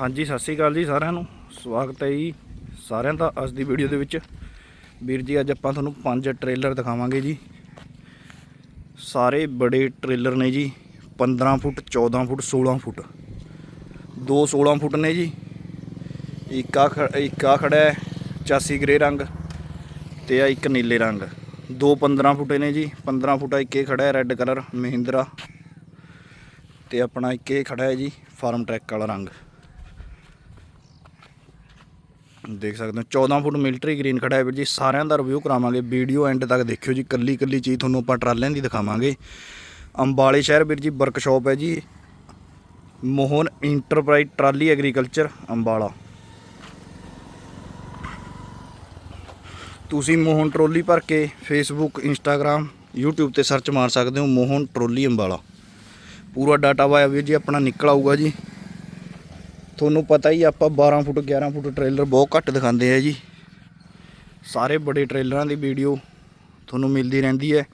ਹਾਂਜੀ, ਸਤਿ ਸ਼੍ਰੀ ਅਕਾਲ ਜੀ ਸਾਰਿਆਂ ਨੂੰ। ਸਵਾਗਤ ਹੈ ਜੀ ਸਾਰਿਆਂ ਦਾ ਅੱਜ ਦੀ ਵੀਡੀਓ ਦੇ ਵਿੱਚ। ਵੀਰ ਜੀ, ਅੱਜ ਆਪਾਂ ਤੁਹਾਨੂੰ ਪੰਜ ਟ੍ਰੇਲਰ ਦਿਖਾਵਾਂਗੇ ਜੀ। ਸਾਰੇ ਬੜੇ ਟ੍ਰੇਲਰ ਨੇ ਜੀ। 15 ਫੁੱਟ 14 ਫੁੱਟ 16 ਫੁੱਟ। ਦੋ 16 ਫੁੱਟ ਨੇ ਜੀ। ਇੱਕ ਆ ਖ- ਇੱਕ ਆ ਖੜਾ ਹੈ 84 ਗ੍ਰੇ ਰੰਗ ਤੇ ਆ ਇੱਕ ਨੀਲੇ ਰੰਗ। ਦੋ 15 ਫੁੱਟੇ ਨੇ ਜੀ। 15 ਫੁੱਟਾ ਇੱਕ ਇਹ ਖੜਾ ਹੈ ਰੈੱਡ ਕਲਰ ਮਹਿੰਦਰਾ। ਤੇ ਆਪਣਾ ਇੱਕ ਇਹ ਖੜਾ ਹੈ ਜੀ, ਫਾਰਮ ਟਰੈਕ ਵਾਲਾ ਰੰਗ। ਦੇਖ ਸਕਦੇ ਹੋ 14 ਫੁੱਟ ਮਿਲਟਰੀ ਗ੍ਰੀਨ ਖੜਾ ਹੈ ਵੀਰ ਜੀ, ਸਾਰਿਆਂ ਦਾ ਰਿਵਿਊ ਕਰਾਵਾਂਗੇ ਵੀਡੀਓ ਐਂਡ ਤੱਕ ਦੇਖਿਓ ਜੀ, ਕੱਲੀ ਕੱਲੀ ਚੀਜ਼ ਤੁਹਾਨੂੰ ਆਪਾਂ ਟਰਾਲਿਆਂ ਦੀ ਦਿਖਾਵਾਂਗੇ। ਅੰਬਾਲੇ ਸ਼ਹਿਰ ਵੀਰ ਜੀ ਵਰਕਸ਼ਾਪ ਹੈ ਜੀ, Mohan enterprise trolley agriculture Ambala. ਤੁਸੀਂ ਮੋਹਨ ਟਰੋਲੀ ਭਰ ਕੇ ਫੇਸਬੁੱਕ ਇੰਸਟਾਗ੍ਰam YouTube ਤੇ ਸਰਚ ਮਾਰ ਸਕਦੇ ਹੋ, ਮੋਹਨ ਟਰੋਲੀ ਅੰਬਾਲਾ। ਪੂਰਾ ਡਾਟਾ ਵਾਇਆ ਵੀਰ ਜੀ, ਆਪਣਾ ਨਿਕਲ ਆਊਗਾ ਜੀ। ਤੁਹਾਨੂੰ ਪਤਾ ਹੀ ਆਪਾਂ 12 ਫੁੱਟ 11 ਫੁੱਟ ਟ੍ਰੇਲਰ ਬਹੁਤ ਘੱਟ ਦਿਖਾਉਂਦੇ ਆ ਜੀ। ਸਾਰੇ ਬੜੇ ਟ੍ਰੇਲਰਾਂ ਦੀ ਵੀਡੀਓ ਤੁਹਾਨੂੰ ਮਿਲਦੀ ਰਹਿੰਦੀ ਹੈ।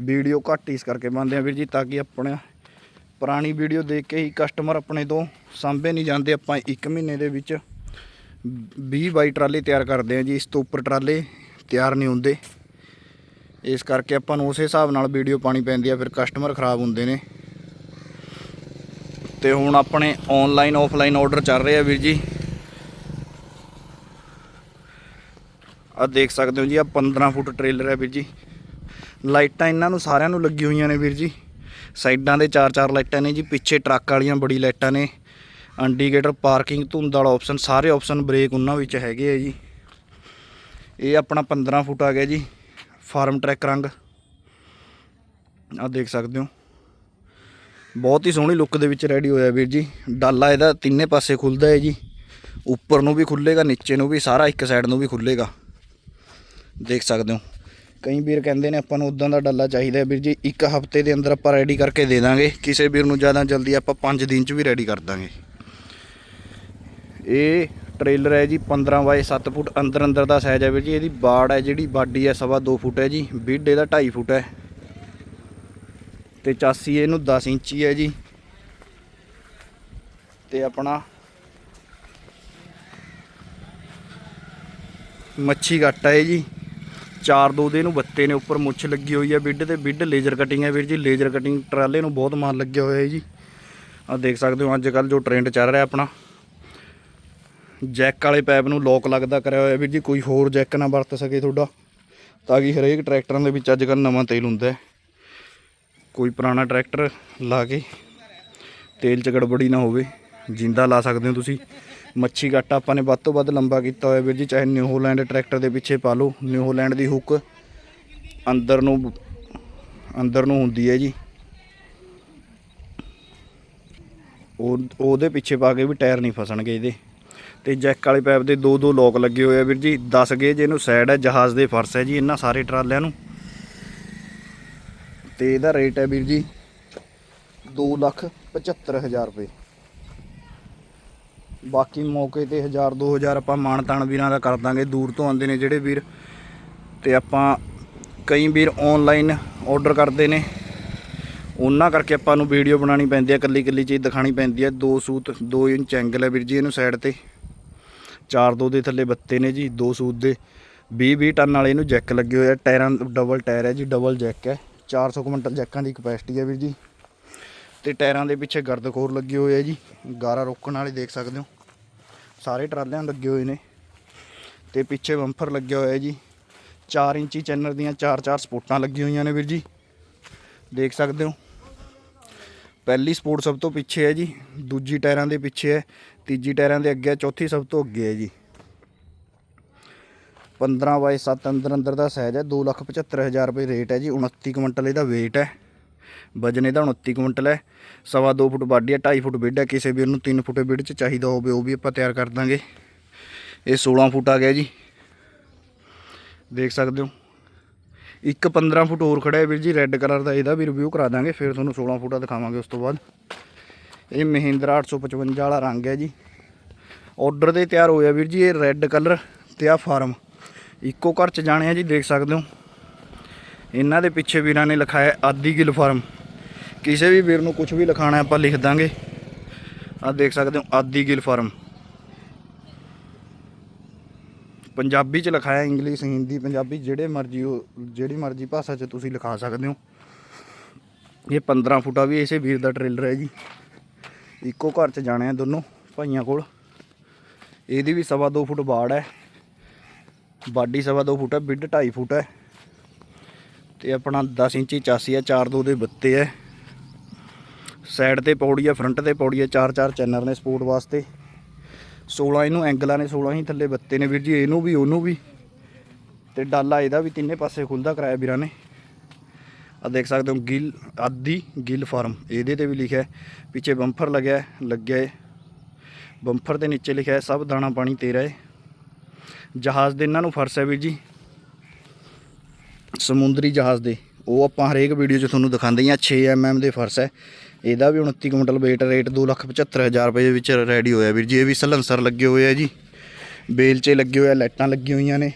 ਵੀਡੀਓ ਘੱਟ ਇਸ ਕਰਕੇ ਬਣਦੇ ਆ ਵੀਰ ਜੀ, ਤਾਂ ਕਿ ਆਪਣਾ ਪੁਰਾਣੀ ਵੀਡੀਓ ਦੇਖ ਕੇ ਹੀ ਕਸਟਮਰ ਆਪਣੇ ਤੋਂ ਸਾਂਭੇ ਨਹੀਂ ਜਾਂਦੇ। ਆਪਾਂ 1 ਮਹੀਨੇ ਦੇ ਵਿੱਚ 20 ਬਾਈ ਟਰਾਲੇ ਤਿਆਰ ਕਰਦੇ ਆ ਜੀ, ਇਸ ਤੋਂ ਉੱਪਰ ਟਰਾਲੇ ਤਿਆਰ ਨਹੀਂ ਹੁੰਦੇ। ਇਸ ਕਰਕੇ ਆਪਾਂ ਨੂੰ ਉਸੇ ਹਿਸਾਬ ਨਾਲ ਵੀਡੀਓ ਪਾਣੀ ਪੈਂਦੀ ਆ, ਫਿਰ ਕਸਟਮਰ ਖਰਾਬ ਹੁੰਦੇ ਨੇ। ਤੇ ਹੁਣ ਆਪਣੇ ਆਨਲਾਈਨ ਆਫਲਾਈਨ ਆਰਡਰ ਚੱਲ ਰਹੇ ਆ ਵੀਰ ਜੀ। ਆ ਦੇਖ ਸਕਦੇ ਹੋ ਜੀ ਆ 15 ਫੁੱਟ ਟ੍ਰੇਲਰ ਹੈ ਵੀਰ ਜੀ। ਲਾਈਟਾਂ ਇਹਨਾਂ ਨੂੰ ਸਾਰਿਆਂ ਨੂੰ ਲੱਗੀ ਹੋਈਆਂ ਨੇ ਵੀਰ ਜੀ। ਸਾਈਡਾਂ ਦੇ ਚਾਰ ਚਾਰ ਲਾਈਟਾਂ ਨੇ ਜੀ, ਪਿੱਛੇ ਟਰੱਕ ਵਾਲੀਆਂ ਬੜੀ ਲਾਈਟਾਂ ਨੇ। ਇੰਡੀਕੇਟਰ ਪਾਰਕਿੰਗ ਧੁੰਦ ਵਾਲਾ ਆਪਸ਼ਨ ਸਾਰੇ ਆਪਸ਼ਨ ਬ੍ਰੇਕ ਉਹਨਾਂ ਵਿੱਚ ਹੈਗੇ ਆ ਜੀ। ਇਹ ਆਪਣਾ 15 ਫੁੱਟ ਆ ਗਿਆ ਜੀ ਫਾਰਮ ਟਰੈਕ ਰੰਗ। ਆ ਦੇਖ ਸਕਦੇ ਹੋ। ਬਹੁਤ ਹੀ ਸੋਹਣੀ ਲੁੱਕ ਦੇ ਵਿੱਚ ਰੈਡੀ ਹੋਇਆ ਵੀਰ ਜੀ। ਡਾਲਾ ਇਹਦਾ ਤਿੰਨੇ ਪਾਸੇ ਖੁੱਲਦਾ ਹੈ ਜੀ। ਉੱਪਰ ਨੂੰ ਵੀ ਖੁੱਲੇਗਾ, ਨੀਚੇ ਨੂੰ ਵੀ, ਸਾਰਾ ਇੱਕ ਸਾਈਡ ਨੂੰ ਵੀ ਖੁੱਲੇਗਾ। ਦੇਖ ਸਕਦੇ ਹੋ। ਕਈ ਵੀਰ ਕਹਿੰਦੇ ਨੇ ਆਪਾਂ ਨੂੰ ਉਦਾਂ ਦਾ ਡਾਲਾ ਚਾਹੀਦਾ ਵੀਰ ਜੀ। ਇੱਕ ਹਫ਼ਤੇ ਦੇ ਅੰਦਰ ਆਪਾਂ ਰੈਡੀ ਕਰਕੇ ਦੇ ਦਾਂਗੇ। ਕਿਸੇ ਵੀਰ ਨੂੰ ਜ਼ਿਆਦਾ ਜਲਦੀ ਆਪਾਂ 5 ਦਿਨ ਚ ਵੀ ਰੈਡੀ ਕਰ ਦਾਂਗੇ। ਇਹ ਟ੍ਰੇਲਰ ਹੈ ਜੀ 15 ਬਾਏ 7 ਫੁੱਟ ਅੰਦਰ ਅੰਦਰ ਦਾ ਸਾਈਜ਼ ਹੈ ਵੀਰ ਜੀ। ਇਹਦੀ ਬਾੜ ਹੈ ਜਿਹੜੀ, ਬਾਡੀ ਹੈ ਸਵਾ 2 ਫੁੱਟ ਹੈ ਜੀ। ਬਿੱਡ ਇਹਦਾ 2.5 ਫੁੱਟ ਹੈ। ਤੇ ਚਾਸੀ ਇਹਨੂੰ 10 ਇੰਚੀ ਹੈ ਜੀ। ਤੇ ਆਪਣਾ ਮੱਛੀ ਗੱਟ ਹੈ ਜੀ। ਚਾਰ ਦੋ ਦੇ ਇਹਨੂੰ ਬੱਤੇ ਨੇ, ਉੱਪਰ ਮੁੱਛ ਲੱਗੀ ਹੋਈ ਹੈ ਬਿੱਡ ਤੇ। ਬਿੱਡ ਲੇਜ਼ਰ ਕਟਿੰਗ ਹੈ ਵੀਰ ਜੀ। ਲੇਜ਼ਰ ਕਟਿੰਗ ਟਰਾਲੇ ਨੂੰ ਬਹੁਤ ਮਾਨ ਲੱਗਿਆ ਹੋਇਆ ਹੈ ਜੀ। ਆ ਦੇਖ ਸਕਦੇ ਹੋ ਅੱਜ ਕੱਲ ਜੋ ਟ੍ਰੈਂਡ ਚੱਲ ਰਿਹਾ ਆਪਣਾ। ਜੈਕ ਵਾਲੇ ਪੈਪ ਨੂੰ ਲੋਕ ਲੱਗਦਾ ਕਰਿਆ ਹੋਇਆ ਵੀਰ ਜੀ। ਕੋਈ ਹੋਰ ਜੈਕ ਨਾ ਵਰਤ ਸਕੇ ਤੁਹਾਡਾ। ਤਾਂ ਕਿ ਹਰੇਕ ਟਰੈਕਟਰਾਂ ਦੇ ਵਿੱਚ ਅੱਜ ਕੱਲ ਨਵਾਂ ਤੇਲ ਹੁੰਦਾ ਹੈ। ਕੋਈ ਪੁਰਾਣਾ ਟਰੈਕਟਰ ਲਾ ਕੇ ਤੇਲ 'ਚ ਗੜਬੜੀ ਨਾ ਹੋਵੇ, ਜਿੰਦਾ ਲਾ ਸਕਦੇ ਹੋ ਤੁਸੀਂ। ਮੱਛੀ ਗੱਟ ਆਪਾਂ ਨੇ ਵੱਧ ਤੋਂ ਵੱਧ ਲੰਬਾ ਕੀਤਾ ਹੋਇਆ ਵੀਰ ਜੀ, ਚਾਹੇ ਨਿਊ ਹੋਲੈਂਡ ਟਰੈਕਟਰ ਦੇ ਪਿੱਛੇ ਪਾ ਲਓ। ਨਿਊਹੋਲੈਂਡ ਦੀ ਹੁੱਕ ਅੰਦਰ ਨੂੰ ਅੰਦਰ ਨੂੰ ਹੁੰਦੀ ਹੈ ਜੀ। ਉਹ, ਉਹਦੇ ਪਿੱਛੇ ਪਾ ਕੇ ਵੀ ਟਾਇਰ ਨਹੀਂ ਫਸਣਗੇ ਇਹਦੇ। ਤੇ ਜੈਕ ਵਾਲੇ ਪੈਪ ਦੇ ਦੋ ਦੋ ਲੋਕ ਲੱਗੇ ਹੋਏ ਆ ਵੀਰ ਜੀ। 10 ਗੇਜ ਇਹਨੂੰ ਸਾਈਡ ਹੈ, ਜਹਾਜ਼ ਦੇ ਫਰਸ਼ ਹੈ ਜੀ, ਇਹਨਾਂ ਸਾਰੇ ਟਰਾਲਿਆਂ ਨੂੰ। ਤੇ ਇਹਦਾ ਰੇਟ ਹੈ ਵੀਰ ਜੀ 275000 ਰੁਪਏ। ਬਾਕੀ ਮੌਕੇ ਤੇ 1000 2000 ਆਪਾਂ ਮਾਣ ਤਾਣ ਵੀਰਾਂ ਦਾ ਕਰ ਦਾਂਗੇ। ਦੂਰ ਤੋਂ ਆਉਂਦੇ ਨੇ ਜਿਹੜੇ ਵੀਰ ਤੇ ਆਪਾਂ ਕਈ ਵੀਰ ਆਨਲਾਈਨ ਆਰਡਰ ਕਰਦੇ ਨੇ। ਉਹਨਾਂ ਕਰਕੇ ਆਪਾਂ ਨੂੰ ਵੀਡੀਓ ਬਣਾਉਣੀ ਪੈਂਦੀ ਹੈ ਇਕੱਲੀ ਇਕੱਲੀ ਚੀਜ਼ ਦਿਖਾਣੀ ਪੈਂਦੀ ਹੈ। ਦੋ ਸੂਤ 2 ਇੰਚ ਐਂਗਲ ਹੈ ਵੀਰ ਜੀ ਇਹਨੂੰ ਸਾਈਡ ਤੇ। ਚਾਰ ਦੋ ਦੇ ਥੱਲੇ ਬੱਤੇ ਨੇ ਜੀ, ਦੋ ਸੂਤ ਦੇ। 20 20 ਟਨ ਵਾਲੇ ਇਹਨੂੰ ਜੈਕ ਲੱਗੇ ਹੋਏ ਆ। ਟਾਇਰਾਂ ਡਬਲ ਟਾਇਰ ਹੈ ਜੀ ਡਬਲ ਜੈਕ ਹੈ। 400 ਕੁਇੰਟਲ ਜੈਕਾਂ ਦੀ ਕਪੈਸਿਟੀ ਹੈ ਵੀਰ ਜੀ। ਤੇ ਟਾਇਰਾਂ ਦੇ ਪਿੱਛੇ ਗਰਦਖੋਰ ਲੱਗੇ ਹੋਏ ਆ ਜੀ। ਗਾਰਾ ਰੋਕਣ ਵਾਲੇ ਦੇਖ ਸਕਦੇ ਹੋ। ਸਾਰੇ ਟਰਾਲਿਆਂ ਲੱਗੇ ਹੋਏ ਨੇ। ਤੇ ਪਿੱਛੇ ਬੰਫਰ ਲੱਗਿਆ ਹੋਇਆ ਜੀ। 4 ਇੰਚੀ ਚੈਨਰ ਦੀਆਂ 4-4 ਸਪੋਰਟਾਂ ਲੱਗੀਆਂ ਹੋਈਆਂ ਨੇ ਵੀਰ ਜੀ। ਦੇਖ ਸਕਦੇ ਹੋ। ਪਹਿਲੀ ਸਪੋਰਟ ਸਭ ਤੋਂ ਪਿੱਛੇ ਹੈ ਜੀ। ਦੂਜੀ ਟਾਇਰਾਂ ਦੇ ਪਿੱਛੇ ਹੈ। ਤੀਜੀ ਟਾਇਰਾਂ ਦੇ ਅੱਗੇ ਹੈ। ਚੌਥੀ ਸਭ ਤੋਂ ਅੱਗੇ ਹੈ ਜੀ। 15 ਬਾਈ 7 ਅੰਦਰ ਅੰਦਰ ਦਾ ਸਾਈਜ਼ ਹੈ 275000 ਰੁਪਏ ਰੇਟ ਹੈ ਜੀ 29 ਕੁਇੰਟਲ ਇਹਦਾ weight ਹੈ। ਵਜਨ ਇਹਦਾ 29 ਕੁਇੰਟਲ ਹੈ। ਸਵਾ 2 ਫੁੱਟ ਬਾਡੀ ਹੈ 2.5 ਫੁੱਟ ਬਿੱਡ ਹੈ, ਕਿਸੇ ਵੀ ਉਹਨੂੰ 3 ਫੁੱਟ ਬਿੱਡ ਚ ਚਾਹੀਦਾ ਹੋਵੇ, ਉਹ ਵੀ ਆਪਾਂ ਤਿਆਰ ਕਰ ਦਾਂਗੇ। ਇਹ 16 ਫੁੱਟ ਆ ਗਿਆ ਜੀ। ਦੇਖ ਸਕਦੇ ਹੋ। ਇੱਕ 15 ਫੁੱਟ ਹੋਰ ਖੜਾ ਹੈ ਵੀਰ ਜੀ ਰੈੱਡ ਕਲਰ ਦਾ ਇਹਦਾ ਵੀ ਰਿਵਿਊ ਕਰਾ ਦਾਂਗੇ, ਫਿਰ ਤੁਹਾਨੂੰ 16 ਫੁੱਟ ਦਿਖਾਵਾਂਗੇ ਉਸ ਤੋਂ ਬਾਅਦ। ਇਹ ਮਹਿੰਦਰਾ 855 ਵਾਲਾ ਰੰਗ ਹੈ ਜੀ। ਆਰਡਰ ਦੇ ਤਿਆਰ ਹੋਇਆ ਵੀਰ ਜੀ, ਇਹ ਰੈੱਡ ਕਲਰ ਤੇ ਆ ਫਾਰਮ ਇੱਕੋ ਘਰ ਚ ਜਾਣੇ ਆ ਜੀ, ਦੇਖ ਸਕਦੇ ਹੋ। ਇਹਨਾਂ ਦੇ ਪਿੱਛੇ ਵੀਰਾਂ ਨੇ ਲਿਖਾਇਆ ਆਦੀ ਗਿਲ ਫਾਰਮ। ਕਿਸੇ ਵੀ ਵੀਰ ਨੂੰ ਕੁਝ ਵੀ ਲਿਖਾਣਾ ਆਪਾਂ ਲਿਖ ਦਾਂਗੇ। ਆ ਦੇਖ ਸਕਦੇ ਹੋ, ਆਦੀ ਗਿਲ ਫਾਰਮ। ਪੰਜਾਬੀ ਚ ਲਿਖਾਇਆ, ਇੰਗਲਿਸ਼, ਹਿੰਦੀ, ਪੰਜਾਬੀ, ਜਿਹੜੇ ਮਰਜ਼ੀ ਉਹ, ਜਿਹੜੀ ਮਰਜ਼ੀ ਭਾਸ਼ਾ ਚ ਤੁਸੀਂ ਲਿਖਾ ਸਕਦੇ ਹੋ। ਇਹ 15 ਫੁੱਟਾ ਵੀ ਇਸੇ ਵੀਰ ਦਾ ਟ੍ਰੇਲਰ ਹੈ ਜੀ। ਇੱਕੋ ਘਰ ਚ ਜਾਣੇ ਆ ਦੋਨੋਂ ਭਾਈਆਂ ਕੋਲ। ਇਹਦੀ ਵੀ ਸਵਾ ਦੋ ਫੁੱਟ ਬਾੜ ਹੈ। ਬਾਡੀ ਸਵਾ ਦੋ ਫੁੱਟ ਹੈ, ਬਿੱਡ 2.5 ਫੁੱਟ ਹੈ। ਤੇ ਆਪਣਾ 10 ਇੰਚੀ ਚਾਸੀ ਹੈ 4 2 ਦੇ ਬੱਤੇ ਹੈ। ਸਾਈਡ ਤੇ ਪੌੜੀ ਹੈ, ਫਰੰਟ ਤੇ ਪੌੜੀ ਹੈ, ਚਾਰ ਚਾਰ ਚੈਨਲ ਨੇ ਸਪੋਰਟ ਵਾਸਤੇ। 16 ਇਹਨੂੰ ਐਂਗਲਾਂ ਨੇ 16 ਹੀ ਥੱਲੇ ਬੱਤੇ ਨੇ ਵੀਰ ਜੀ, ਇਹਨੂੰ ਵੀ, ਉਹਨੂੰ ਵੀ। ਤੇ ਡਾਲਾ ਇਹਦਾ ਵੀ ਤਿੰਨੇ ਪਾਸੇ ਖੁੱਲਦਾ ਕਰਾਇਆ ਵੀਰਾਂ ਨੇ। ਆ ਦੇਖ ਸਕਦੇ ਹੋ, ਗਿੱਲ, ਆਦੀ ਗਿੱਲ ਫਾਰਮ, ਇਹਦੇ ਤੇ ਵੀ ਲਿਖਿਆ ਪਿੱਛੇ ਬੰਫਰ ਲੱਗਿਆ ਲੱਗਿਆ ਹੈ। ਬੰਫਰ ਦੇ ਨੀਚੇ ਲਿਖਿਆ ਸਭ ਦਾਣਾ ਪਾਣੀ ਤੇਰਾ ਹੈ। ਜਹਾਜ਼ ਦੇ ਇਹਨਾਂ ਨੂੰ ਫਰਸ ਹੈ ਵੀਰ ਜੀ। ਸਮੁੰਦਰੀ ਜਹਾਜ਼ ਦੇ। ਉਹ ਆਪਾਂ ਹਰੇਕ ਵੀਡੀਓ 'ਚ ਤੁਹਾਨੂੰ ਦਿਖਾਉਂਦੇ ਹਾਂ 6 mm ਦੇ ਫਰਸ ਹੈ। ਇਹਦਾ ਵੀ 29 ਕੁਇੰਟਲ weight ਰੇਟ 275000 ਰੁਪਏ ਦੇ ਵਿੱਚ ਰੈਡੀ ਹੋਇਆ ਵੀਰ ਜੀ। ਇਹ ਵੀ ਸਲੈਂਸਰ ਲੱਗੇ ਹੋਏ ਆ ਜੀ। ਬੇਲਚੇ ਲੱਗੇ ਹੋਏ ਆ, ਲਾਈਟਾਂ ਲੱਗੀਆਂ ਹੋਈਆਂ ਨੇ।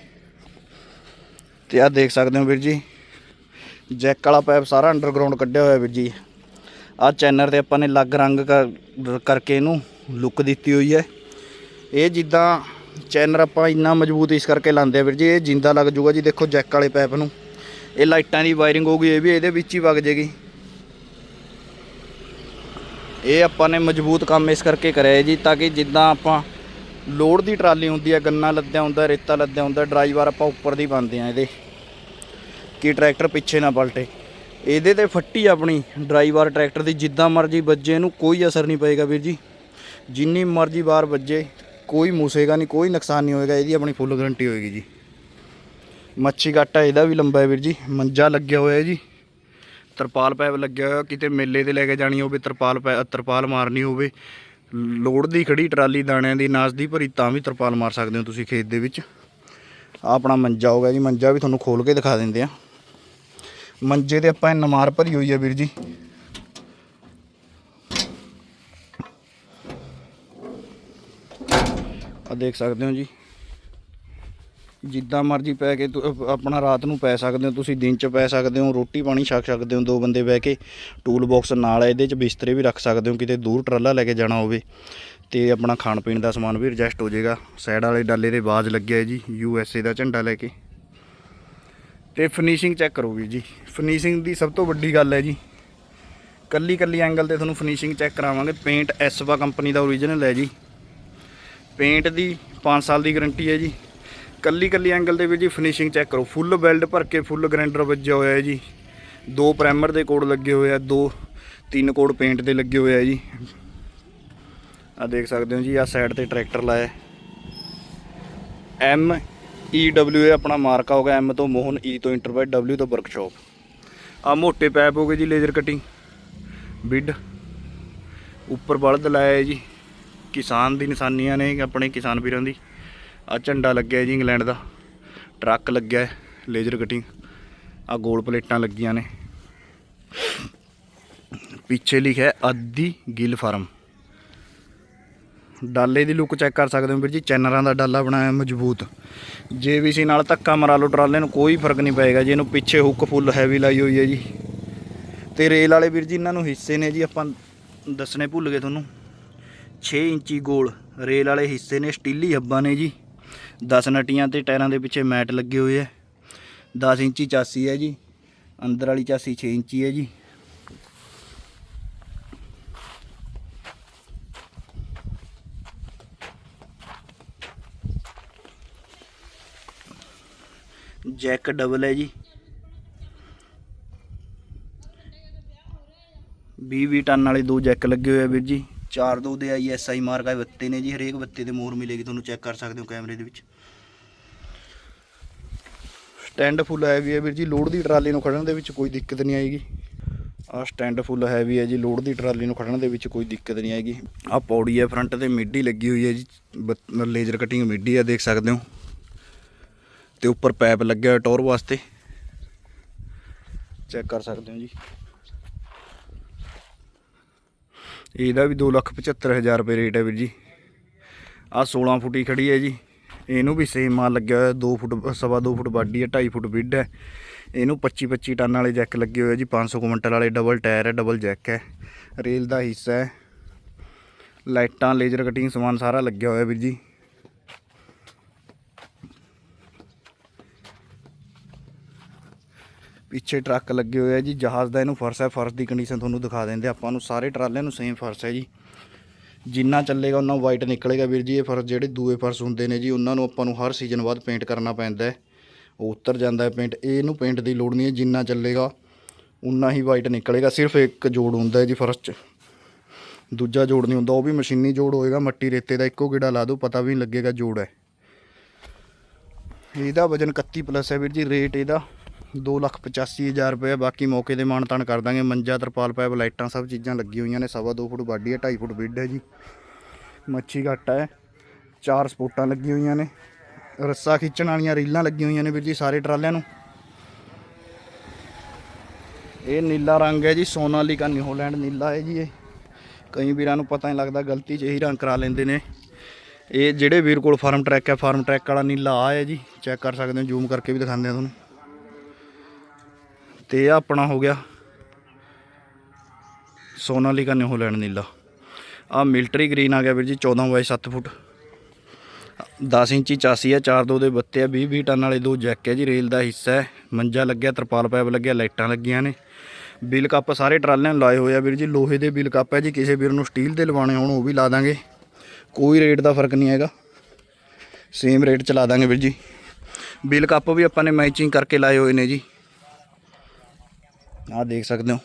ਤੇ ਆਹ ਦੇਖ ਸਕਦੇ ਹੋ ਵੀਰ ਜੀ। ਜੈਕ ਵਾਲਾ ਪਾਈਪ ਸਾਰਾ ਅੰਡਰਗਰਾਉਂਡ ਕੱਢਿਆ ਹੋਇਆ ਵੀਰ ਜੀ। ਆਹ ਚੈਨਰ ਤੇ ਆਪਾਂ ਨੇ ਅਲੱਗ ਰੰਗ ਕਰਕੇ ਇਹਨੂੰ ਲੁੱਕ ਦਿੱਤੀ ਹੋਈ ਹੈ। ਇਹ ਜਿੱਦਾਂ ਚੈਨਰ ਆਪਾਂ ਇੰਨਾ ਮਜ਼ਬੂਤ ਇਸ ਕਰਕੇ ਲਾਉਂਦੇ ਆ ਵੀਰ ਜੀ, ਇਹ ਜਿੰਦਾ ਲੱਗ ਜੂਗਾ ਜੀ, ਦੇਖੋ ਜੈਕ ਵਾਲੇ ਪਾਈਪ ਨੂੰ। ਇਹ ਲਾਈਟਾਂ ਦੀ ਵਾਇਰਿੰਗ ਹੋਊਗੀ, ਇਹ ਵੀ ਇਹਦੇ ਵਿੱਚ ਹੀ ਵਗ ਜੇਗੀ। ਇਹ ਆਪਾਂ ਨੇ ਮਜ਼ਬੂਤ ਕੰਮ ਇਸ ਕਰਕੇ ਕਰਿਆ ਜੀ, ਤਾਂ ਕਿ ਜਿੱਦਾਂ ਆਪਾਂ ਲੋਡ ਦੀ ਟਰਾਲੀ ਹੁੰਦੀ ਹੈ ਗੰਨਾ ਲੱਦਿਆ ਹੁੰਦਾ, ਰੇਤਾ ਲੱਦਿਆ ਹੁੰਦਾ ਡਰਾਈਵਰ ਆਪਾਂ ਉੱਪਰ ਦੀ ਪਾਉਂਦੇ ਆ ਇਹਦੇ। ਕਿ ਟਰੈਕਟਰ ਪਿੱਛੇ ਨਾ ਪਲਟੇ। ਇਹਦੇ ਤੇ ਫੱਟੀ ਆਪਣੀ ਡਰਾਈਵਰ ਟਰੈਕਟਰ ਦੀ, ਜਿੱਦਾਂ ਮਰਜ਼ੀ ਵੱਜੇ, ਇਹਨੂੰ ਕੋਈ ਅਸਰ ਨਹੀਂ ਪਏਗਾ ਵੀਰ ਜੀ। ਜਿੰਨੀ ਮਰਜ਼ੀ ਵਾਰ ਵੱਜੇ ਕੋਈ ਮੂਸੇਗਾ ਨਹੀਂ, ਕੋਈ ਨੁਕਸਾਨ ਨਹੀਂ ਹੋਏਗਾ, ਇਹਦੀ ਆਪਣੀ ਫੁੱਲ ਗਰੰਟੀ ਹੋਏਗੀ ਜੀ। ਮੱਛੀ ਕਾਟਾ ਇਹਦਾ ਵੀ ਲੰਬਾ ਹੈ ਵੀਰ ਜੀ, ਮੰਜਾ ਲੱਗਿਆ ਹੋਇਆ ਹੈ ਜੀ। ਤਰਪਾਲ ਪੈਪ ਲੱਗਿਆ ਹੋਇਆ, ਕਿਤੇ ਮੇਲੇ ਤੇ ਲੈ ਕੇ ਜਾਣੀ ਹੋਵੇ, ਤਰਪਾਲ ਪੈ, ਤਰਪਾਲ ਮਾਰਨੀ ਹੋਵੇ ਲੋੜ ਦੀ ਖੜੀ ਟਰਾਲੀ ਦਾਣਿਆਂ ਦੀ, ਨਾਸ ਦੀ ਭਰੀ, ਤਾਂ ਵੀ ਤਰਪਾਲ ਮਾਰ ਸਕਦੇ ਹੋ ਤੁਸੀਂ ਖੇਤ ਦੇ ਵਿੱਚ। ਆਹ ਆਪਣਾ ਮੰਜਾ ਹੋ ਗਿਆ ਜੀ, ਮੰਜਾ ਵੀ ਤੁਹਾਨੂੰ ਖੋਲ ਕੇ ਦਿਖਾ ਦਿੰਦੇ ਆ। ਮੰਜੇ ਤੇ ਆਪਾਂ ਇਹ ਨਮਾਰ ਭਰੀ ਹੋਈ ਹੈ ਵੀਰ ਜੀ। ਆ ਦੇਖ ਸਕਦੇ ਹੋ ਜੀ। ਜਿੱਦਾਂ ਮਰਜ਼ੀ ਪੈ ਕੇ ਤੁ- ਆਪਣਾ ਰਾਤ ਨੂੰ ਪੈ ਸਕਦੇ ਹੋ, ਤੁਸੀਂ ਦਿਨ ਚ ਪੈ ਸਕਦੇ ਹੋ, ਰੋਟੀ ਪਾਣੀ ਛਕ ਸਕਦੇ ਹੋ, ਦੋ ਬੰਦੇ ਬਹਿ ਕੇ ਟੂਲ ਬਾਕਸ ਨਾਲ ਹੈ ਇਹਦੇ ਚ ਬਿਸਤਰੇ ਵੀ ਰੱਖ ਸਕਦੇ ਹੋ, ਕਿਤੇ ਦੂਰ ਟਰਾਲਾ ਲੈ ਕੇ ਜਾਣਾ ਹੋਵੇ। ਤੇ ਆਪਣਾ ਖਾਣ ਪੀਣ ਦਾ ਸਮਾਨ ਵੀ ਐਡਜਸਟ ਹੋ ਜਾਏਗਾ। ਸਾਈਡ ਵਾਲੇ ਡਾਲੇ ਦੇ ਬਾਜ ਲੱਗਿਆ ਹੈ ਜੀ ਯੂ ਐਸ ਏ ਦਾ ਝੰਡਾ ਲੈ ਕੇ। ਤੇ ਫਿਨਿਸ਼ਿੰਗ ਚੈੱਕ ਕਰੋ ਜੀ। ਫਿਨਿਸ਼ਿੰਗ ਦੀ ਸਭ ਤੋਂ ਵੱਡੀ ਗੱਲ ਹੈ ਜੀ ਕੱਲੀ ਕੱਲੀ ਐਂਗਲ ਤੇ ਤੁਹਾਨੂੰ ਫਿਨਿਸ਼ਿੰਗ ਚੈੱਕ ਕਰਾਵਾਂਗੇ। ਪੇਂਟ ਐਸਵਾ ਕੰਪਨੀ ਦਾ ਓਰੀਜਨਲ ਹੈ ਜੀ। ਪੇਂਟ ਦੀ 5 ਸਾਲ ਦੀ ਗਾਰੰਟੀ ਹੈ ਜੀ। ਕੱਲੀ ਕੱਲੀ ਐਂਗਲ ਦੇ ਵਿੱਚ ਜੀ ਫਿਨਿਸ਼ਿੰਗ ਚੈੱਕ ਕਰੋ। ਫੁੱਲ ਵੈਲਡ ਭਰ ਕੇ ਫੁੱਲ ਗ੍ਰਾਈਂਡਰ ਵੱਜਿਆ ਹੋਇਆ ਹੈ ਜੀ। ਦੋ ਪ੍ਰਾਈਮਰ ਦੇ ਕੋਡ ਲੱਗੇ ਹੋਏ ਆ, ਦੋ, ਤਿੰਨ ਕੋਡ ਪੇਂਟ ਦੇ ਲੱਗੇ ਹੋਏ ਆ ਜੀ। ਆ ਦੇਖ ਸਕਦੇ ਹੋ ਜੀ ਆ ਸਾਈਡ ਤੇ ਟਰੈਕਟਰ ਲਾਇਆ ਐਮ ਈ ਡਬਲਯੂ ਆਪਣਾ ਮਾਰਕਾ ਹੋ ਗਿਆ ਐਮ ਤੋਂ ਮੋਹਨ ਈ ਤੋਂ ਇੰਟਰਵਾਈਟ ਡਬਲਯੂ ਤੋਂ ਵਰਕਸ਼ਾਪ ਆ ਮੋਟੇ ਪੈਪ ਹੋ ਗਏ ਜੀ ਲੇਜ਼ਰ ਕਟਿੰਗ ਬਿੱਡ ਉੱਪਰ ਬਲਦ ਲਾਇਆ ਹੈ ਜੀ। ਕਿਸਾਨ ਦੀ ਨਿਸ਼ਾਨੀਆਂ ਨੇ ਆਪਣੇ ਕਿਸਾਨ ਵੀਰਾਂ ਦੀ। ਆ ਝੰਡਾ ਲੱਗਿਆ ਜੀ ਇੰਗਲੈਂਡ ਦਾ। ਟਰੱਕ ਲੱਗਿਆ, ਲੇਜ਼ਰ ਕਟਿੰਗ। ਆ ਗੋਲ ਪਲੇਟਾਂ ਲੱਗੀਆਂ ਨੇ। ਪਿੱਛੇ ਲਿਖਿਆ ਹੈ ਆਦੀ ਗਿਲ ਫਾਰਮ। ਡਾਲੇ ਦੀ ਲੁੱਕ ਚੈੱਕ ਕਰ ਸਕਦੇ ਹੋ ਵੀਰ ਜੀ, ਚੈਨਰਾਂ ਦਾ ਡਾਲਾ ਬਣਾਇਆ ਮਜ਼ਬੂਤ। ਜੇਬੀਸੀ ਨਾਲ ਧੱਕਾ ਮਰਾ ਲਓ, ਟਰਾਲੇ ਨੂੰ ਕੋਈ ਫ਼ਰਕ ਨਹੀਂ ਪਏਗਾ ਜੀ, ਇਹਨੂੰ ਪਿੱਛੇ ਹੁੱਕ ਫੁੱਲ ਹੈਵੀ ਲਾਈ ਹੋਈ ਹੈ ਜੀ। ਤੇ ਰੇਲ ਵਾਲੇ ਵੀਰ ਜੀ, ਇਹਨਾਂ ਨੂੰ ਹਿੱਸੇ ਨੇ ਜੀ, ਆਪਾਂ ਦੱਸਣੇ ਭੁੱਲ ਗਏ ਤੁਹਾਨੂੰ। 6 ਇੰਚੀ ਗੋਲ ਰੇਲ ਵਾਲੇ ਹਿੱਸੇ ਨੇ, ਸਟੀਲੀ ਹੱਬਾਂ ਨੇ ਜੀ। 10 ਨਟੀਆਂ ਤੇ ਟਾਇਰਾਂ ਦੇ ਪਿੱਛੇ ਮੈਟ ਲੱਗੇ ਹੋਏ ਆ। 10 ਇੰਚੀ ਚਾਸੀ ਹੈ ਜੀ। ਅੰਦਰ ਵਾਲੀ ਚਾਸੀ 6 ਇੰਚੀ ਹੈ ਜੀ। ਜੈਕ ਡਬਲ ਹੈ ਜੀ। 20 ਵੀਹ ਟਨ ਵਾਲੇ ਦੋ ਜੈਕ ਲੱਗੇ ਹੋਏ ਆ ਵੀਰ ਜੀ। ਚਾਰ ਦੋ ਦੇ ਆਈਐਸਆਈ ਮਾਰਕ ਆਏ ਬੱਤੇ ਨੇ ਜੀ, ਹਰੇਕ ਬੱਤੇ ਦੇ ਮੋਹਰ ਮਿਲੇਗੀ, ਤੁਹਾਨੂੰ ਚੈੱਕ ਕਰ ਸਕਦੇ ਹੋ ਕੈਮਰੇ ਦੇ ਵਿੱਚ। ਸਟੈਂਡ ਫੁੱਲ ਹੈਵੀ ਹੈ ਵੀਰ ਜੀ ਲੋਡ ਦੀ ਟਰਾਲੀ ਨੂੰ ਖੜਨ ਦੇ ਵਿੱਚ ਕੋਈ ਦਿੱਕਤ ਨਹੀਂ ਆਏਗੀ। ਆਹ ਸਟੈਂਡ ਫੁੱਲ ਹੈਵੀ ਹੈ ਜੀ ਲੋਡ ਦੀ ਟਰਾਲੀ ਨੂੰ ਖੜਨ ਦੇ ਵਿੱਚ ਕੋਈ ਦਿੱਕਤ ਨਹੀਂ ਆਏਗੀ। ਆਹ ਪੌੜੀ ਹੈ ਫਰੰਟ ਤੇ ਮਿੱਡੀ ਲੱਗੀ ਹੋਈ ਹੈ ਜੀ ਬ- ਲੇਜ਼ਰ ਕਟਿੰਗ ਮਿੱਡੀ ਹੈ, ਦੇਖ ਸਕਦੇ ਹੋ। ਤੇ ਉੱਪਰ ਪਾਈਪ ਲੱਗਿਆ ਹੋਇਆ ਟੋਰ ਵਾਸਤੇ। ਚੈੱਕ ਕਰ ਸਕਦੇ ਹੋ ਜੀ। ਇਹਦਾ ਵੀ 275000 ਰੁਪਏ ਰੇਟ ਹੈ ਵੀਰ ਜੀ। ਆਹ 16 ਫੁੱਟੀ ਖੜੀ ਹੈ ਜੀ। ਇਹਨੂੰ ਵੀ ਸੇਮ ਮਾਲ ਲੱਗਿਆ ਹੋਇਆ 2 ਫੁੱਟ, ਸਵਾ 2 ਫੁੱਟ ਬਾਡੀ ਹੈ 2.5 ਫੁੱਟ ਵਿੱਡ ਹੈ। ਇਹਨੂੰ 25 25 ਟਨ ਵਾਲੇ ਜੈਕ ਲੱਗੇ ਹੋਏ ਆ ਜੀ 500 ਕੁਇੰਟਲ ਵਾਲੇ ਡਬਲ ਟਾਇਰ ਹੈ ਡਬਲ ਜੈਕ ਹੈ। ਰੇਲ ਦਾ ਹਿੱਸਾ ਹੈ। ਲਾਈਟਾਂ ਲੇਜ਼ਰ ਕਟਿੰਗ ਸਮਾਨ ਸਾਰਾ ਲੱਗਿਆ ਹੋਇਆ ਵੀਰ ਜੀ। ਪਿੱਛੇ ਟਰੱਕ ਲੱਗੇ ਹੋਏ ਆ ਜੀ, ਜਹਾਜ਼ ਦਾ ਇਹਨੂੰ ਫਰਸ਼ ਹੈ, ਫਰਸ਼ ਦੀ ਕੰਡੀਸ਼ਨ ਤੁਹਾਨੂੰ ਦਿਖਾ ਦਿੰਦੇ ਆਪਾਂ ਨੂੰ ਸਾਰੇ ਟਰਾਲਿਆਂ ਨੂੰ ਸੇਮ ਫਰਸ਼ ਹੈ ਜੀ। ਜਿੰਨਾ ਚੱਲੇਗਾ ਉਹਨਾਂ ਵਾਈਟ ਨਿਕਲੇਗਾ ਵੀਰ ਜੀ, ਇਹ ਫਰਸ਼ ਜਿਹੜੇ ਦੂਏ ਫਰਸ਼ ਹੁੰਦੇ ਨੇ ਜੀ ਉਹਨਾਂ ਨੂੰ ਆਪਾਂ ਨੂੰ ਹਰ ਸੀਜ਼ਨ ਬਾਅਦ ਪੇਂਟ ਕਰਨਾ ਪੈਂਦਾ ਹੈ। ਉਹ ਉਤਰ ਜਾਂਦਾ ਹੈ ਪੇਂਟ ਇਹਨੂੰ ਪੇਂਟ ਦੀ ਲੋੜ ਨਹੀਂ ਹੈ, ਜਿੰਨਾ ਚੱਲੇਗਾ, ਉਨਾ ਹੀ ਵਾਈਟ ਨਿਕਲੇਗਾ। ਸਿਰਫ ਇੱਕ ਜੋੜ ਹੁੰਦਾ ਹੈ ਜੀ ਫਰਸ਼ 'ਚ। ਦੂਜਾ ਜੋੜ ਨਹੀਂ ਹੁੰਦਾ, ਉਹ ਵੀ ਮਸ਼ੀਨੀ ਜੋੜ ਹੋਏਗਾ, ਮੱਟੀ ਰੇਤੇ ਦਾ ਇੱਕੋ ਗੇੜਾ ਲਾ ਦਿਓ, ਪਤਾ ਵੀ ਨਹੀਂ ਲੱਗੇਗਾ ਜੋੜ ਹੈ। ਇਹਦਾ ਵਜਨ 31 ਪਲੱਸ ਹੈ ਵੀਰ ਜੀ ਰੇਟ ਇਹਦਾ। 285000 ਰੁਪਏ। ਬਾਕੀ ਮੌਕੇ ਤੇ ਮਾਣ ਤਾਣ ਕਰ ਦਾਂਗੇ। ਮੰਜਾ, ਤਰਪਾਲ ਪੈਪ ਲਾਈਟਾਂ ਸਭ ਚੀਜ਼ਾਂ ਲੱਗੀ ਹੋਈਆਂ ਨੇ। ਸਵਾ ਦੋ ਫੁੱਟ ਬਾਡੀ ਹੈ 2.5 ਫੁੱਟ ਵਿੱਡ ਹੈ ਜੀ। ਮੱਛੀ ਘੱਟ ਹੈ। ਚਾਰ ਸਪੋਟਾਂ ਲੱਗੀਆਂ ਹੋਈਆਂ ਨੇ। ਰੱਸਾ ਖਿੱਚਣ ਵਾਲੀਆਂ ਰੀਲਾਂ ਲੱਗੀਆਂ ਹੋਈਆਂ ਨੇ ਵੀਰ ਜੀ ਸਾਰੇ ਟਰਾਲਿਆਂ ਨੂੰ। ਇਹ ਨੀਲਾ ਰੰਗ ਹੈ ਜੀ ਸੋਨਾਲੀਕਾ ਨਿਊਜ਼ੀਲੈਂਡ ਨੀਲਾ ਹੈ ਜੀ ਇਹ। ਕਈ ਵੀਰਾਂ ਨੂੰ ਪਤਾ ਨਹੀਂ ਲੱਗਦਾ, ਗਲਤੀ 'ਚ ਇਹੀ ਰੰਗ ਕਰਾ ਲੈਂਦੇ ਨੇ। ਇਹ ਜਿਹੜੇ ਵੀਰ ਕੋਲ ਫਾਰਮ ਟਰੈਕ ਹੈ, ਫਾਰਮ ਟਰੈਕ ਵਾਲਾ ਨੀਲਾ ਆ ਹੈ ਜੀ। ਚੈੱਕ ਕਰ ਸਕਦੇ ਹੋ, ਜ਼ੂਮ ਕਰਕੇ ਵੀ ਦਿਖਾਉਂਦੇ ਆ ਤੁਹਾਨੂੰ। ਤੇ ਇਹ ਆਪਣਾ ਹੋ ਗਿਆ। ਸੋਨਾਲੀਕਾ ਨਿਊਜ਼ੀਲੈਂਡ ਨੀਲਾ। ਆ ਮਿਲਟਰੀ ਗ੍ਰੀਨ ਆ ਗਿਆ ਵੀਰ ਜੀ 14 ਬਾਈ 7 ਫੁੱਟ। 10 ਇੰਚੀ ਚਾਸੀ ਹੈ 4 ਦੇ ਬੱਤੇ ਆ 20 20 ਟਨ ਵਾਲੇ ਦੋ ਜੈਕ ਹੈ ਜੀ, ਰੇਲ ਦਾ ਹਿੱਸਾ ਹੈ। ਮੰਜਾ ਲੱਗਿਆ, ਤਰਪਾਲ ਪੈਪ ਲੱਗਿਆ, ਲਾਈਟਾਂ ਲੱਗੀਆਂ ਨੇ। ਬਿਲ ਕੱਪ ਸਾਰੇ ਟਰਾਲਿਆਂ ਨੂੰ ਲਾਏ ਹੋਏ ਆ ਵੀਰ ਜੀ, ਲੋਹੇ ਦੇ ਬਿਲ ਕੱਪ ਹੈ ਜੀ, ਕਿਸੇ ਵੀਰ ਨੂੰ ਸਟੀਲ ਦੇ ਲਵਾਣੇ ਹੋਣ ਉਹ ਵੀ ਲਾ ਦਾਂਗੇ। ਕੋਈ ਰੇਟ ਦਾ ਫ਼ਰਕ ਨਹੀਂ ਹੈਗਾ। ਸੇਮ ਰੇਟ ਚ ਲਾ ਦਾਂਗੇ ਵੀਰ ਜੀ। ਬਿਲ ਕੱਪ ਵੀ ਆਪਾਂ ਨੇ ਮੈਚਿੰਗ ਕਰਕੇ ਲਾਏ ਹੋਏ ਨੇ ਜੀ। ਆਹ ਦੇਖ ਸਕਦੇ ਹੋ।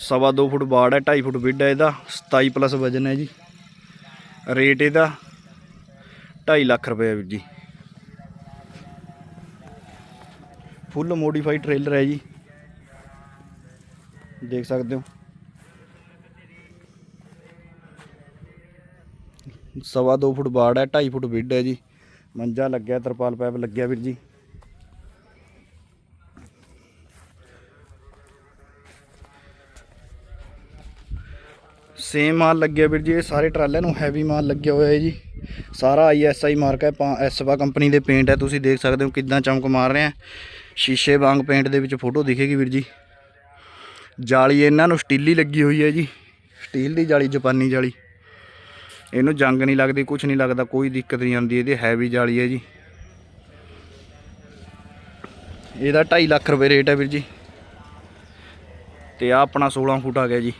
ਸਵਾ ਦੋ ਫੁੱਟ ਬਾੜ ਹੈ 2.5 ਫੁੱਟ ਵਿੱਡ ਹੈ ਇਹਦਾ 27 ਪਲੱਸ ਵਜਨ ਹੈ ਜੀ। ਰੇਟ ਇਹਦਾ 2.5 ਲੱਖ ਰੁਪਏ ਵੀਰ ਜੀ। ਫੁੱਲ ਮੋਡੀਫਾਈਡ ਟ੍ਰੇਲਰ ਹੈ ਜੀ। ਦੇਖ ਸਕਦੇ ਹੋ। ਸਵਾ ਦੋ ਫੁੱਟ ਬਾੜ ਹੈ 2.5 ਫੁੱਟ ਵਿੱਡ ਹੈ ਜੀ। ਮੰਜਾ ਲੱਗਿਆ, ਤਰਪਾਲ ਪੈਪ ਲੱਗਿਆ ਵੀਰ ਜੀ। ਸੇਮ ਮਾਲ ਲੱਗਿਆ ਵੀਰ ਜੀ, ਇਹ ਸਾਰੇ ਟਰਾਲਿਆਂ ਨੂੰ ਹੈਵੀ ਮਾਲ ਲੱਗਿਆ ਹੋਇਆ ਹੈ ਜੀ। ਸਾਰਾ ਆਈਐਸਆਈ ਮਾਰਕ ਹੈ, ਪਾ ਐਸਵਾ ਕੰਪਨੀ ਦੇ ਪੇਂਟ ਹੈ, ਤੁਸੀਂ ਦੇਖ ਸਕਦੇ ਹੋ ਕਿੱਦਾਂ ਚਮਕ ਮਾਰ ਰਿਹਾ ਸ਼ੀਸ਼ੇ ਵਾਂਗ ਪੇਂਟ ਦੇ ਵਿੱਚ ਫੋਟੋ ਦਿਖੇਗੀ ਵੀਰ ਜੀ। ਜਾਲੀ ਇਹਨਾਂ ਨੂੰ ਸਟੀਲੀ ਲੱਗੀ ਹੋਈ ਹੈ ਜੀ। ਸਟੀਲ ਦੀ ਜਾਲੀ, ਜਾਪਾਨੀ ਜਾਲੀ। ਇਹਨੂੰ ਜੰਗ ਨਹੀਂ ਲੱਗਦੀ ਕੁਝ ਨਹੀਂ ਲੱਗਦਾ, ਕੋਈ ਦਿੱਕਤ ਨਹੀਂ ਆਉਂਦੀ, ਇਹਦੇ ਹੈਵੀ ਜਾਲੀ ਹੈ ਜੀ। ਇਹਦਾ 2.5 ਲੱਖ ਰੁਪਏ ਰੇਟ ਹੈ ਵੀਰ ਜੀ। ਤੇ ਆ ਆਪਣਾ 16 ਫੁੱਟ ਆ ਗਿਆ ਜੀ।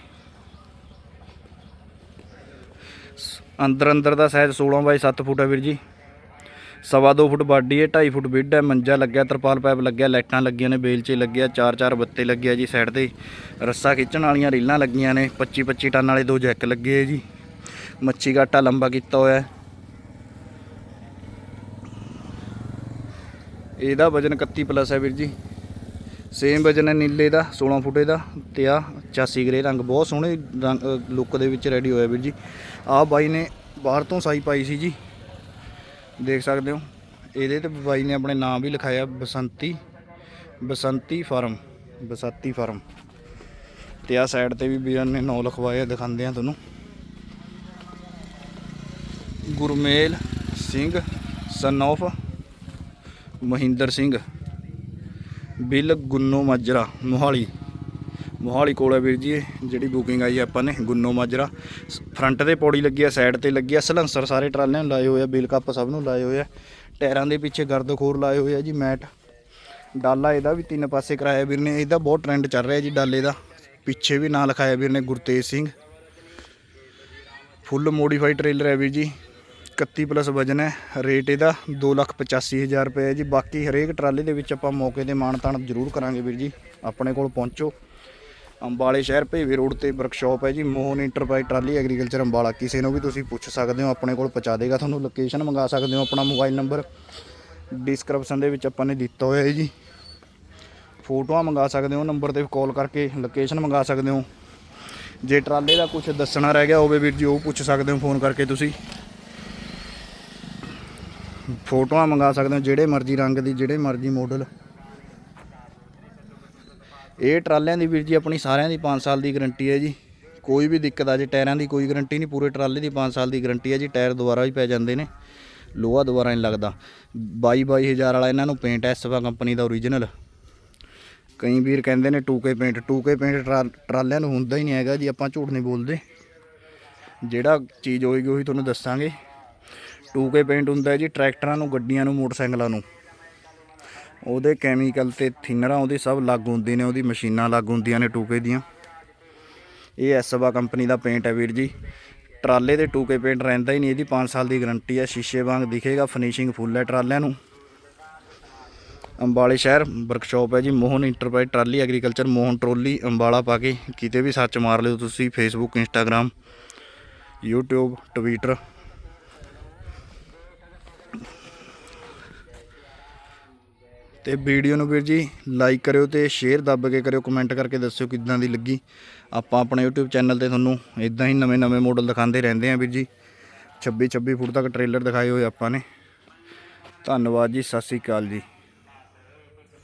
ਅੰਦਰ ਅੰਦਰ ਦਾ ਸਾਈਜ਼ 16 ਬਾਈ 7 ਫੁੱਟ ਹੈ ਵੀਰ ਜੀ। ਸਵਾ ਦੋ ਫੁੱਟ ਬਾਡੀ ਹੈ 2.5 ਫੁੱਟ ਬਿੱਡ ਹੈ, ਮੰਜਾ ਲੱਗਿਆ, ਤਰਪਾਲ ਪੈਪ ਲੱਗਿਆ, ਲਾਈਟਾਂ ਲੱਗੀਆਂ ਨੇ ਬੇਲਚੇ ਲੱਗਿਆ, ਚਾਰ ਚਾਰ ਬੱਤੇ ਲੱਗਿਆ ਜੀ ਸਾਈਡ ਤੇ। ਰੱਸਾ ਖਿੱਚਣ ਵਾਲੀਆਂ ਰੀਲਾਂ ਲੱਗੀਆਂ ਨੇ 25 25 ਟਨ ਵਾਲੇ ਦੋ ਜੈਕ ਲੱਗੇ ਆ ਜੀ। ਮੱਛੀ ਘਾਟਾ ਲੰਬਾ ਕੀਤਾ ਹੋਇਆ ਇਹਦਾ ਵਜਨ 31 ਪਲੱਸ ਹੈ ਵੀਰ ਜੀ। ਸੇਮ ਵਜਨ ਹੈ ਨੀਲੇ ਦਾ 16 ਫੁੱਟੇ ਦਾ ਤੇ ਆ 85 ਗ੍ਰੇ ਰੰਗ, ਬਹੁਤ ਸੋਹਣੇ ਰੰਗ ਲੁੱਕ ਦੇ ਵਿੱਚ ਰੈਡੀ ਹੋਇਆ ਵੀਰ ਜੀ। ਆਹ ਬਾਈ ਨੇ ਬਾਹਰ ਤੋਂ ਸਾਈ ਪਾਈ ਸੀ ਜੀ। ਦੇਖ ਸਕਦੇ ਹੋ, ਇਹਦੇ ਤੇ ਬਾਈ ਨੇ ਆਪਣੇ ਨਾਮ ਵੀ ਲਿਖਾਇਆ, ਬਸੰਤੀ ਬਸੰਤੀ ਫਾਰਮ ਬਸੰਤੀ ਫਾਰਮ। ਤੇ ਆ ਸਾਈਡ ਤੇ ਵੀ ਵੀਰਾਂ ਨੇ ਨਾਂ ਲਿਖਵਾਇਆ, ਦਿਖਾਉਂਦੇ ਆ ਤੁਹਾਨੂੰ। Gurmel Singh son of Mahinder Singh. Bill Gunno Majra, Mohali. Mohali ਕੋਲ ਹੈ ਵੀਰ ਜੀ ਇਹ, ਜਿਹੜੀ ਬੁਕਿੰਗ ਆਈ ਆਪਾਂ ਨੇ, ਗੁੰਨੋ ਮਾਜਰਾ। ਫਰੰਟ ਤੇ ਪੌੜੀ ਲੱਗੀ ਆ ਸਾਈਡ ਤੇ ਲੱਗੀ ਆ, ਸਲੈਂਸਰ ਸਾਰੇ ਟਰਾਲਿਆਂ ਨੂੰ ਲਾਏ ਹੋਏ ਆ, ਬਿਲ ਕੱਪ ਸਭ ਨੂੰ ਲਾਏ ਹੋਏ ਆ। ਟਾਇਰਾਂ ਦੇ ਪਿੱਛੇ ਗਰਦਖੋਰ ਲਾਏ ਹੋਏ ਆ ਜੀ, ਮੈਟ। ਡਾਲਾ ਇਹਦਾ ਵੀ ਤਿੰਨ ਪਾਸੇ ਕਰਾਇਆ ਵੀਰ ਨੇ, ਇਹਦਾ ਬਹੁਤ ਟ੍ਰੈਂਡ ਚੱਲ ਰਿਹਾ ਜੀ ਡਾਲੇ ਦਾ। ਪਿੱਛੇ ਵੀ ਨਾਂ ਲਿਖਾਇਆ ਵੀਰ ਨੇ Gurtej Singh. Full modified trailer ਹੈ ਵੀਰ ਜੀ। 31 ਪਲੱਸ ਵਜਨ ਹੈ। ਰੇਟ ਇਹਦਾ 285000 ਰੁਪਏ ਹੈ ਜੀ। ਬਾਕੀ ਹਰੇਕ ਟਰਾਲੇ ਦੇ ਵਿੱਚ ਆਪਾਂ ਮੌਕੇ ਤੇ ਮਾਣ ਤਾਣ ਜ਼ਰੂਰ ਕਰਾਂਗੇ ਵੀਰ ਜੀ। ਆਪਣੇ ਕੋਲ ਪਹੁੰਚੋ। ਅੰਬਾਲੇ ਸ਼ਹਿਰ ਭੇਵੇ ਰੋਡ ਤੇ ਵਰਕਸ਼ਾਪ ਹੈ ਜੀ। Mohan enterprise trolley agriculture Ambala. ਕਿਸੇ ਨੂੰ ਵੀ ਤੁਸੀਂ ਪੁੱਛ ਸਕਦੇ ਹੋ, ਆਪਣੇ ਕੋਲ ਪਹੁੰਚਾ ਦੇਗਾ ਤੁਹਾਨੂੰ। ਲੋਕੇਸ਼ਨ ਮੰਗਾ ਸਕਦੇ ਹੋ, ਆਪਣਾ ਮੋਬਾਈਲ ਨੰਬਰ ਡਿਸਕ੍ਰਿਪਸ਼ਨ ਦੇ ਵਿੱਚ ਆਪਾਂ ਨੇ ਦਿੱਤਾ ਹੋਇਆ ਹੈ ਜੀ। ਫੋਟੋਆਂ ਮੰਗਾ ਸਕਦੇ ਹੋ ਨੰਬਰ ਤੇ ਕਾਲ ਕਰਕੇ ਲੋਕੇਸ਼ਨ ਮੰਗਾ ਸਕਦੇ ਹੋ। ਜੇ ਟਰਾਲੇ ਦਾ ਕੁਝ ਦੱਸਣਾ ਰਹਿ ਗਿਆ ਹੋਵੇ ਵੀਰ ਜੀ, ਉਹ ਪੁੱਛ ਸਕਦੇ ਹੋ ਫੋਨ ਕਰਕੇ ਤੁਸੀਂ। ਫੋਟੋਆਂ ਮੰਗਾ ਸਕਦੇ ਹੋ, ਜਿਹੜੇ ਮਰਜ਼ੀ ਰੰਗ ਦੀ, ਜਿਹੜੇ ਮਰਜ਼ੀ ਮਾਡਲ ਇਹ ਟਰਾਲਿਆਂ ਦੀ ਵੀਰ ਜੀ ਆਪਣੀ ਸਾਰਿਆਂ ਦੀ 5 ਸਾਲ ਦੀ ਗਾਰੰਟੀ ਹੈ ਜੀ। ਕੋਈ ਵੀ ਦਿੱਕਤ ਆ ਜੇ, ਟਾਇਰਾਂ ਦੀ ਕੋਈ ਗਾਰੰਟੀ ਨਹੀਂ, ਪੂਰੇ ਟਰਾਲੇ ਦੀ 5 ਸਾਲ ਦੀ ਗਾਰੰਟੀ ਹੈ ਜੀ। ਟਾਇਰ ਦੁਬਾਰਾ ਵੀ ਪੈ ਜਾਂਦੇ ਨੇ। ਲੋਹਾ ਦੁਬਾਰਾ ਨਹੀਂ ਲੱਗਦਾ। 22 22000 ਵਾਲਾ ਇਹਨਾਂ ਨੂੰ ਪੇਂਟ ਹੈ ਸਵਾ ਕੰਪਨੀ ਦਾ ਓਰੀਜਨਲ ਕਈ ਵੀਰ ਕਹਿੰਦੇ ਨੇ 2K ਪੇਂਟ 2K ਪੇਂਟ ਟਰਾ- ਟਰਾਲਿਆਂ ਨੂੰ ਹੁੰਦਾ ਹੀ ਨਹੀਂ ਹੈਗਾ ਜੀ, ਆਪਾਂ ਝੂਠ ਨਹੀਂ ਬੋਲਦੇ। ਜਿਹੜਾ ਚੀਜ਼ ਹੋਏਗੀ ਉਹੀ ਤੁਹਾਨੂੰ ਦੱਸਾਂਗੇ। 2K ਪੇਂਟ ਹੁੰਦਾ ਜੀ, ਟਰੈਕਟਰਾਂ ਨੂੰ, ਗੱਡੀਆਂ ਨੂੰ, ਮੋਟਰਸਾਈਕਲਾਂ ਨੂੰ। ਉਹਦੇ ਕੈਮੀਕਲ ਤੇ ਥਿਨਰਾਂ, ਉਹਦੀ ਸਭ ਲਾਗੂ ਹੁੰਦੇ ਨੇ, ਉਹਦੀ ਮਸ਼ੀਨਾਂ ਲੱਗ ਹੁੰਦੀਆਂ ਨੇ 2K ਦੀਆਂ। ਇਹ ਐਸਵਾ ਕੰਪਨੀ ਦਾ ਪੇਂਟ ਹੈ ਵੀਰ ਜੀ। ਟਰਾਲੇ ਦੇ 2K ਪੇਂਟ ਰਹਿੰਦਾ ਹੀ ਨਹੀਂ, ਇਹਦੀ 5 ਸਾਲ ਦੀ ਗਾਰੰਟੀ ਹੈ। ਸ਼ੀਸ਼ੇ ਵਾਂਗ ਦਿਖੇਗਾ ਫਿਨਿਸ਼ਿੰਗ ਫੁੱਲ ਹੈ ਟਰਾਲਿਆਂ ਨੂੰ। ਅੰਬਾਲੇ ਸ਼ਹਿਰ ਵਰਕਸ਼ਾਪ ਹੈ ਜੀ, Mohan enterprise trolley agriculture Mohan trolley, Ambala ਪਾ ਕੇ। ਕਿਤੇ ਵੀ ਸਰਚ ਮਾਰ ਲਿਓ ਤੁਸੀਂ ਫੇਸਬੁੱਕ ਇੰਸਟਾਗ੍ਰam YouTube ਟਵਿੱਟਰ ਤੇ ਵੀਡੀਓ ਨੂੰ ਵੀਰ ਜੀ ਲਾਈਕ ਕਰਿਓ ਤੇ ਸ਼ੇਅਰ ਦੱਬ ਕੇ ਕਰਿਓ ਕਮੈਂਟ ਕਰਕੇ ਦੱਸਿਓ ਕਿੱਦਾਂ ਦੀ ਲੱਗੀ। ਆਪਾਂ ਆਪਣੇ YouTube ਚੈਨਲ ਤੇ ਤੁਹਾਨੂੰ ਇਦਾਂ ਹੀ ਨਵੇਂ-ਨਵੇਂ ਮਾਡਲ ਦਿਖਾਉਂਦੇ ਰਹਿੰਦੇ ਆਂ ਵੀਰ ਜੀ। 26 26 ਫੁੱਟ ਤੱਕ ਟ੍ਰੇਲਰ ਦਿਖਾਏ ਹੋਏ ਆਪਾਂ ਨੇ। ਧੰਨਵਾਦ ਜੀ, ਸਤਿ ਸ੍ਰੀ ਅਕਾਲ ਜੀ।